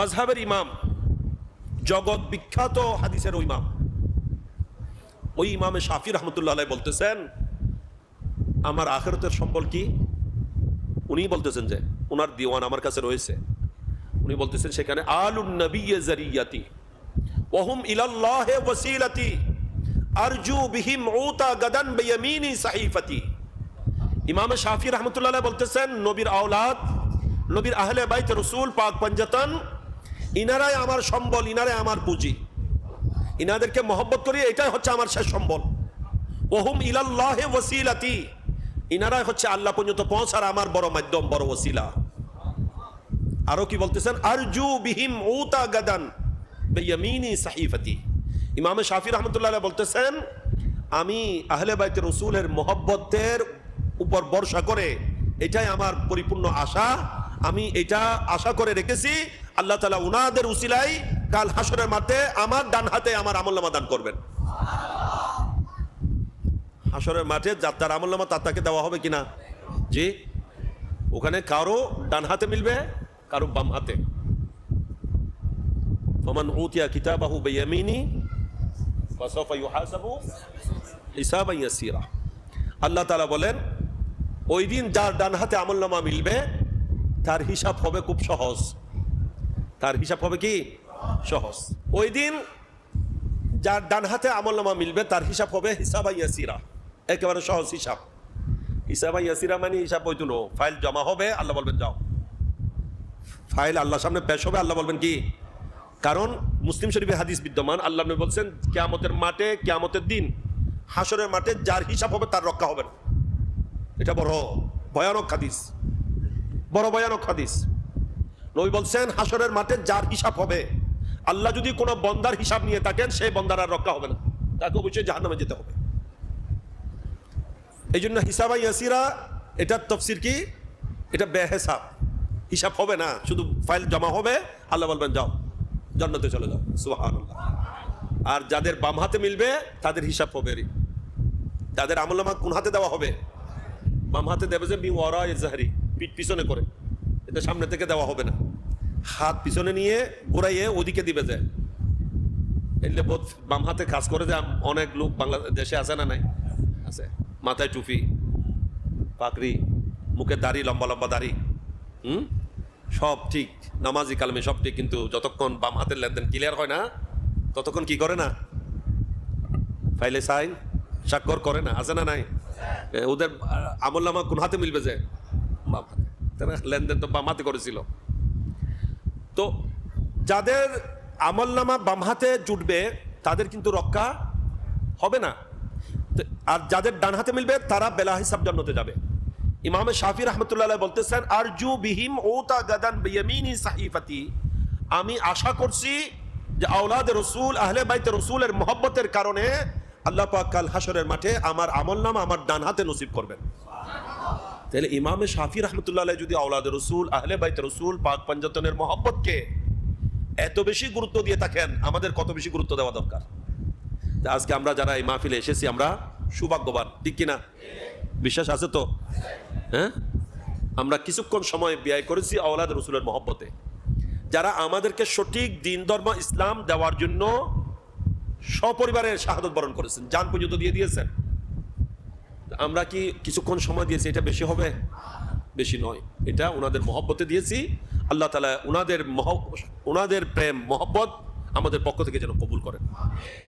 মাজহাবের ইমাম, জগৎ বিখ্যাত হাদিসের ওই ইমাম। ওই ইমামে শাফি রহমতুল্লাহ বলতেছেন, আমার আখেরতের সম্বল কি? উনি বলতেছেন যে ওনার দিওয়ান আমার কাছে রয়েছে। উনি বলতেছেন সেখানে, আলুন নবী জারিয়াতি ওহুম ইলাল্লাহে ওয়াসিলাতি, আরজু বিহিম উতা গাদান বিয়ামিনি সাহিফাতি। ইমাম শাফি রহমতুল্লাহ বলতেছেন, নবীর আওলাদ, নবীর আহলে বাইত রসুল পাক পঞ্জাতন ইনারাই আমার সম্বল ইনারাই আমার পুঁজি। ইনাদেরকে মহব্বত করি, এটাই হচ্ছে আমার শেষ সম্বল। ওহুম ইলাল্লাহে ওয়াসিলাতি। ইনারাই হচ্ছে আল্লাহ পর্যন্ত পৌঁছার আমার বড় মাধ্যম, বড় ওসিলা। আরও কি বলতেছেন? আরজু বিহিম উতা গাদান বেয়ামিনি সাহিফাতি। ইমামে শাফি রহমতুল্লাহ বলতেছেন, আমি আহলে বাইতের রসুলের মহব্বতের উপর ভরসা করে, এটাই আমার পরিপূর্ণ আশা। আমি এটা আশা করে রেখেছি, আল্লাহ তালা উনাদের উসিলাই কাল হাসরের মাঠে আমার ডান হাতে আমার আমল্লামা দান করবেন। হাসরের মাঠে যার তার আমল্লামা তার তাকে দেওয়া হবে কিনা? জি? ওখানে কারও ডান হাতে মিলবে, কারও বাম হাতে। আল্লাহ বলেন, ওই দিন যার ডান হাতে আমলনামা মিলবে তার হিসাব হবে খুব সহজ। তার হিসাব হবে কি? সহজ। ওই দিন যার ডান হাতে আমলনামা মিলবে, তার হিসাব হবে হিসাবা ইয়াসিরা। একেবারে সহজ হিসাব। হিসাবা ইয়াসিরা মানে হিসাব হইতো না ফাইল জমা হবে, আল্লাহ বলবেন, যাও। ফাইল আল্লাহর সামনে পেশ হবে, আল্লাহ বলবেন, কি? কারণ মুসলিম শরীফে হাদিস বিদ্যমান, আল্লাহ নবী বলছেন, কেয়ামতের মাঠে, কেয়ামতের দিন হাসরের মাঠে যার হিসাব হবে, তার রক্ষা হবে না। এটা বড় ভয়ানক হাদিস। বড় ভয়ানক হাদিস নবী বলছেন হাসরের মাঠে যার হিসাব হবে, আল্লাহ যদি কোনো বন্দার হিসাব নিয়ে থাকেন সেই বন্দার আর রক্ষা হবে না। তাকে অবশ্যই জাহান্নামে যেতে হবে। এই জন্য হিসাবা ইয়াসিরা, এটার তফসির কি? এটা বেহেসাব। হিসাব হবে না, শুধু ফাইল জমা হবে, আল্লাহ বলবেন, যাও, জন্নতে চলে যাও। সুহান আর যাদের বাম হাতে মিলবে, তাদের হিসাব হবে। তাদের আমলামা কোন হাতে দেওয়া হবে? বাম হাতে দেবে যে, মি ওয়ারা জাহারি। পিঠ পিছনে করে। এটা সামনে থেকে দেওয়া হবে না। হাত পিছনে নিয়ে ঘুরাইয়ে ওদিকে দিবে যে। এলে বোধ বাম হাতে কাজ করে যে অনেক লোক বাংলাদেশে আছে না নাই? আছে। মাথায় টুপি পাকড়ি মুখে দাড়ি, লম্বা লম্বা দাড়ি। হুম? সব ঠিক। নামাজি কালমে সব ঠিক, কিন্তু যতক্ষণ বাম হাতের লেনদেন ক্লিয়ার হয় না, ততক্ষণ কি করে না? ফাইলে সাইন, স্বাক্ষর করে না। আছে না নাই? ওদের আমল নামা কোন হাতে মিলবে যে? বাম হাতে লেনদেন তো বাম হাতে করেছিল। তো যাদের আমল নামা বাম হাতে জুটবে, তাদের কিন্তু রক্ষা হবে না। আর যাদের ডান হাতে মিলবে, তারা বেলা হিসাব জান্নাতে যাবে। ইমামে শাফি রহমতুল্লাহ বলতেছেন, আরজু বিহিম ওতা গাদান বিয়ামিনি সাহিফাতি। আমি আশা করছি যে আওলাদ রসুল, আহলে বাইতে রসুলের মহব্বতের কারণে আল্লাহ পাক কাল হাসরের মাঠে আমার আমল নাম আমার ডান হাতে নসিব করবেন। তাহলে ইমামে শাফি রহমতুল্লাহ যদি আওলাদ রসুল, আহলে বাইত রসুল, পাক পঞ্জতনের মহব্বতকে এত বেশি গুরুত্ব দিয়ে থাকেন, আমাদের কত বেশি গুরুত্ব দেওয়া দরকার? আজকে আমরা যারা এই মাহফিলে এসেছি, আমরা সৌভাগ্যবান, ঠিক কিনা? বিশ্বাস আছে তো? হ্যাঁ? আমরা কিছুক্ষণ সময় ব্যয় করেছি আওলাদ রসুলের মহব্বতে। যারা আমাদেরকে সঠিক দিন ধর্ম ইসলাম দেওয়ার জন্য সপরিবারের শাহাদত বরণ করেছেন, যান পর্যন্ত দিয়ে দিয়েছেন। আমরা কি কিছুক্ষণ সময় দিয়েছি, এটা বেশি হবে? বেশি নয়। এটা ওনাদের মহব্বতে দিয়েছি। আল্লাহ তালা ওনাদের মহ, ওনাদের প্রেম, মহব্বত আমাদের পক্ষ থেকে যেন কবুল করেন।